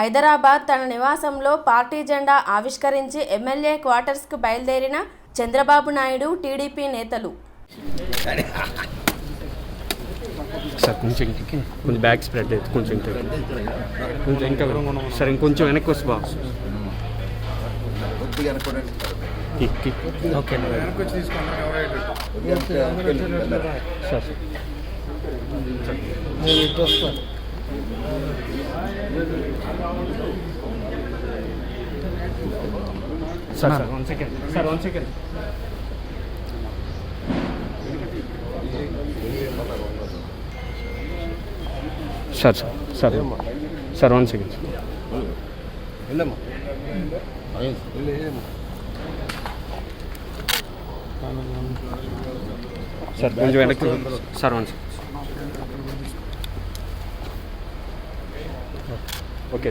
హైదరాబాద్ తన నివాసంలో పార్టీ జెండా ఆవిష్కరించి ఎమ్మెల్యే క్వార్టర్స్కు బయలుదేరిన చంద్రబాబు నాయుడు టీడీపీ నేతలు. సార్ కొంచెం ఇంటికి కొంచెం బ్యాక్ స్ప్రెడ్ అయితే కొంచెం ఇంకా కొంచెం ఇంకా సార్ ఇంకొంచెం వెనక్కి వస్తే బాగా కొద్దిగా అనుకోండి okay. Sir sir sir one second sir one second sir sir sir sir one second sir కొంచెం వెనక్కి. Sir one second okay